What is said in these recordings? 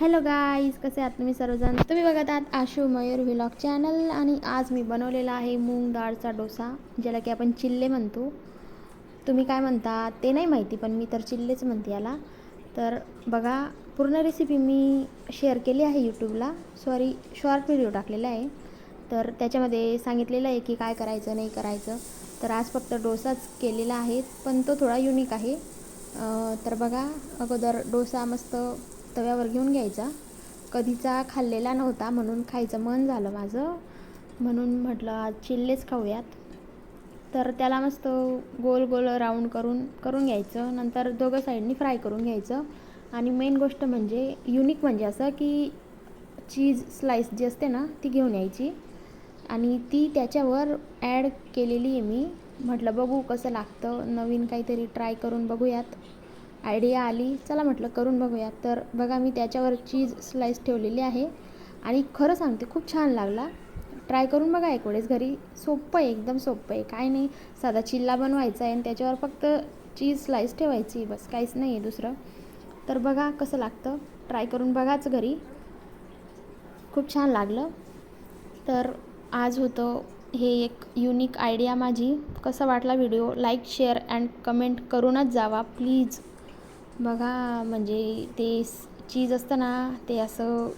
Hello guys कसे आहात तुम्ही सर्वजण? तुम्ही बघत आहात आशू मयूर व्हिलॉग चॅनल आणि आज मी बनवलेला आहे मूग डाळचा डोसा ज्याला की आपण चिल्ले म्हणतो. तुम्ही काय म्हणता ते नाही माहिती पण मी तर चिल्लेच म्हणते याला. तर बघा पूर्ण रेसिपी मी शेअर केली आहे यूट्यूबला सॉरी शॉर्ट व्हिडिओ टाकलेला आहे. तर त्याच्यामध्ये सांगितलेलं आहे की काय करायचं नाही करायचं. तर आज फक्त डोसाच केलेला आहे पण तो थोडा युनिक आहे. तर बघा अगोदर डोसा मस्त तव्यावर घेऊन घ्यायचा. कधीचा खाल्लेला नव्हता म्हणून खायचं मन झालं माझं. म्हणून म्हटलं आज चिल्लेच खाऊयात. तर त्याला मस्त गोल गोल राऊंड करून करून घ्यायचं. नंतर दोघं साईडनी फ्राय करून घ्यायचं. आणि मेन गोष्ट म्हणजे युनिक म्हणजे असं की चीज स्लाईस जी असते ना ती घेऊन यायची. आणि ती त्याच्यावर ॲड केलेली आहे मी. म्हटलं बघू कसं लागतं. नवीन काहीतरी ट्राय करून बघूयात. आयडिया आली चला म्हटलं करून बघूया. तर बघा मी त्याच्यावर चीज स्लाईस ठेवलेली आहे आणि खरं सांगते खूप छान लागला. ट्राय करून बघा एक वेळेस घरी. सोपं आहे एकदम सोपं आहे. काय नाही साधा चिल्ला बनवायचा आहे आणि त्याच्यावर फक्त चीज स्लाईस ठेवायची बस काहीच नाही आहे दुसरं. तर बघा कसं लागतं. ट्राय करून बघाच घरी. खूप छान लागलं. तर आज होतं हे एक युनिक आयडिया माझी. कसा वाटला video? Like share and comment करूनच जावा. प्लीज बघा म्हणजे ते चीज असतं ना ते असं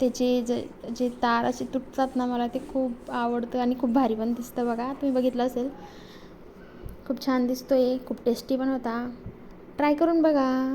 त्याचे जे जे तार असे तुटतात ना मला ते खूप आवडतं आणि खूप भारी पण दिसतं बघा. तुम्ही बघितलं असेल. खूप छान दिसतो आहे खूप टेस्टी पण होता. ट्राय करून बघा.